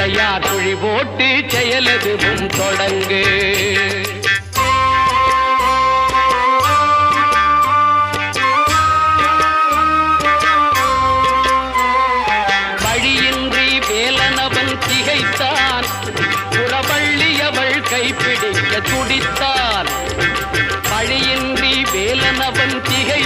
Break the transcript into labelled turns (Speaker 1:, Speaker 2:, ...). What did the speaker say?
Speaker 1: விளையார் துழி போட்டு செயலது முன் தொடங்கு. வழியின்றி வேலனவன் திகைத்தான். புறவள்ளி அவள் கைப்பிடிக்க துடித்தான். வழியின்றி வேலனவன் திகை